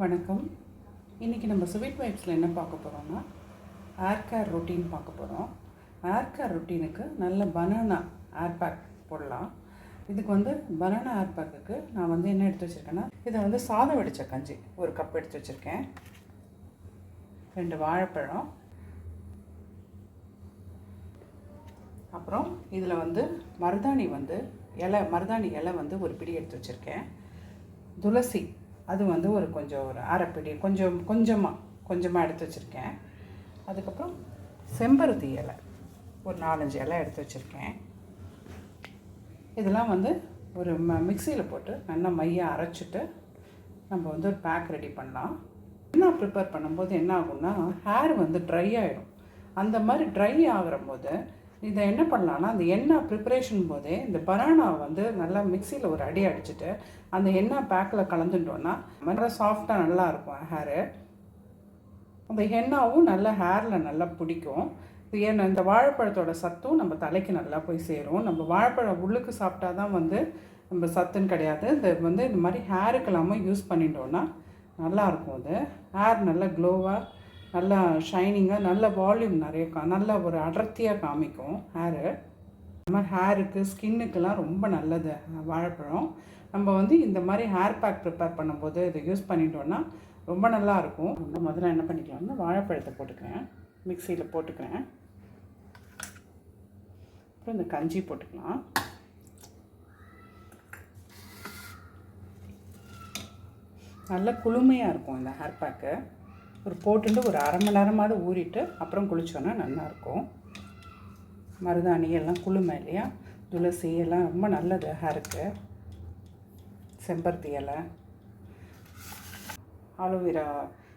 வணக்கம். இன்றைக்கி நம்ம ஸ்வீட் வைப்ஸில் என்ன பார்க்க போகிறோம்னா ஏர் கேர் ரொட்டீன் பார்க்க போகிறோம் ஏர் கேர் ரொட்டீனுக்கு நல்ல பனானா ஏர் பேக் போடலாம். இதுக்கு வந்து பனானா ஏர் பேக்குக்கு நான் வந்து என்ன எடுத்து வச்சுருக்கேன்னா இதை வந்து சாதம் வடித்த கஞ்சி ஒரு கப் எடுத்து வச்சுருக்கேன். ரெண்டு வாழைப்பழம். அப்புறம் இதில் வந்து மருதாணி வந்து இலை மருதாணி இலை வந்து ஒரு பிடி எடுத்து வச்சுருக்கேன். துளசி அது வந்து ஒரு கொஞ்சம் ஒரு அரைப்பிடி கொஞ்சம் கொஞ்சமாக கொஞ்சமாக எடுத்து வச்சுருக்கேன். அதுக்கப்புறம் செம்பருத்தி இலை ஒரு நாலஞ்சு இலை எடுத்து வச்சுருக்கேன். இதெல்லாம் வந்து ஒரு ம மிக்சியில் போட்டு நல்லா மையாக அரைச்சிட்டு நம்ம வந்து ஒரு பேக் ரெடி பண்ணலாம். என்ன ப்ரிப்பேர் பண்ணும்போது என்ன ஆகும்னா ஹேர் வந்து ட்ரை ஆகிடும் அந்த மாதிரி ட்ரை ஆகிற போது இதை என்ன பண்ணலான்னா அந்த எண்ணெய் ப்ரிப்பரேஷன் போதே இந்த பனானா வந்து நல்லா மிக்சியில் ஒரு அடி அடிச்சுட்டு அந்த எண்ணெய் பேக்கில் கலந்துட்டோன்னா நல்லா சாஃப்டாக நல்லா இருக்கும் ஹேரு அந்த எண்ணாவும் நல்லா ஹேரில் நல்லா பிடிக்கும். ஏன்னா இந்த வாழைப்பழத்தோட சத்தும் நம்ம தலைக்கு நல்லா போய் சேரும். நம்ம வாழைப்பழம் உள்ளுக்கு சாப்பிட்டா தான் வந்து நம்ம சத்துன்னு கிடையாது. இந்த வந்து இந்த மாதிரி ஹேருக்கு இல்லாமல் யூஸ் பண்ணிட்டோன்னா நல்லாயிருக்கும் அது. ஹேர் நல்லா க்ளோவாக நல்லா ஷைனிங்காக நல்ல வால்யூம் நிறைய கா நல்லா ஒரு அடர்த்தியாக காமிக்கும் ஹேரு இந்த மாதிரி ஹேருக்கு ஸ்கின்னுக்கெல்லாம் ரொம்ப நல்லது வாழைப்பழம். நம்ம வந்து இந்த மாதிரி ஹேர் பேக் ப்ரிப்பேர் பண்ணும்போது இதை யூஸ் பண்ணிட்டோன்னா ரொம்ப நல்லா இருக்கும். முதல்ல என்ன பண்ணிக்கலாம்னா வாழைப்பழத்தை போட்டுக்கிறேன். மிக்சியில் போட்டுக்கிறேன். அப்புறம் இந்த கஞ்சி போட்டுக்கலாம். நல்ல குளுமையாக இருக்கும் இந்த ஹேர் பேக்கு ஒரு போட்டுட்டு ஒரு அரை மணி நேரமாவது ஊறிட்டு அப்புறம் குளித்தோன்னா நல்லாயிருக்கும். மருதாணி எல்லாம் குளுமை இல்லையா? துளசி எல்லாம் ரொம்ப நல்லது ஹேருக்கு செம்பருத்தி இலை அலோவேரா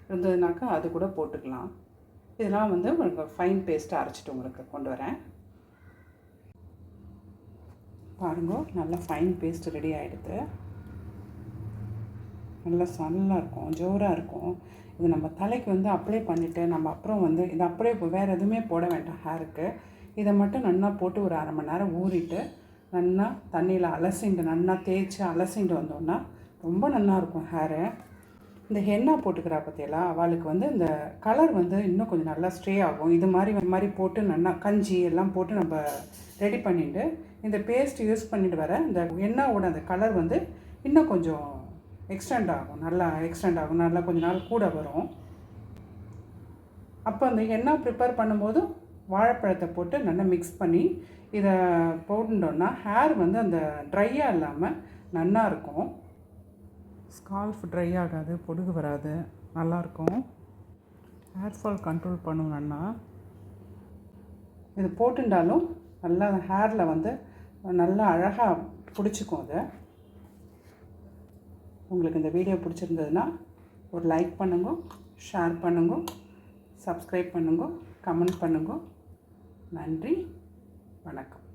இருந்ததுனாக்கா அது கூட போட்டுக்கலாம். இதெல்லாம் வந்து உங்களுக்கு ஃபைன் பேஸ்ட்டாக அரைச்சிட்டு உங்களுக்கு கொண்டு வரேன். பாருங்க நல்லா ஃபைன் பேஸ்ட் ரெடி ஆகிடுது நல்லா நல்லா இருக்கும் ஜோராக இருக்கும். இது நம்ம தலைக்கு வந்து அப்ளை பண்ணிவிட்டு நம்ம அப்புறம் வந்து இது அப்படியே வேறு எதுவுமே போட வேண்டாம் ஹேருக்கு இதை மட்டும் நல்லா போட்டு ஒரு அரை மணி நேரம் ஊறிட்டு நல்லா தண்ணியில் அலசிண்டு நல்லா தேய்ச்சி அலசிண்டு வந்தோன்னா ரொம்ப நல்லாயிருக்கும் ஹேரு இந்த ஹென்னா போட்டுக்கிறா பற்றியெல்லாம் அவளுக்கு வந்து இந்த கலர் வந்து இன்னும் கொஞ்சம் நல்லா ஸ்ட்ரே ஆகும். இது மாதிரி இந்த மாதிரி போட்டு நல்லா கஞ்சி எல்லாம் போட்டு நம்ம ரெடி பண்ணிவிட்டு இந்த பேஸ்ட் யூஸ் பண்ணிட்டு வர இந்த எண்ணெயோட அந்த கலர் வந்து இன்னும் கொஞ்சம் எக்ஸ்டெண்ட் ஆகும். நல்லா எக்ஸ்டெண்ட் ஆகும். நல்லா கொஞ்ச நாள் கூட வரும். அப்போ அந்த எண்ணெய் ப்ரிப்பேர் பண்ணும்போது வாழைப்பழத்தை போட்டு நல்லா மிக்ஸ் பண்ணி இதை போட்டுட்டோன்னா ஹேர் வந்து அந்த ட்ரையாக இல்லாமல் நல்லா இருக்கும். ஸ்கால்ஃப் ட்ரை ஆகாது பொடுகு வராது. நல்லாயிருக்கும் ஹேர் ஃபால் கண்ட்ரோல் பண்ணணும்னா இது போட்டுட்டாலும் நல்லா ஹேரில் வந்து நல்லா அழகாக பிடிச்சிக்கும் அதை. உங்களுக்கு இந்த வீடியோ பிடிச்சிருந்ததுன்னா ஒரு லைக் பண்ணுங்க ஷேர் பண்ணுங்க சப்ஸ்கிரைப் பண்ணுங்க கமெண்ட் பண்ணுங்க. நன்றி வணக்கம்.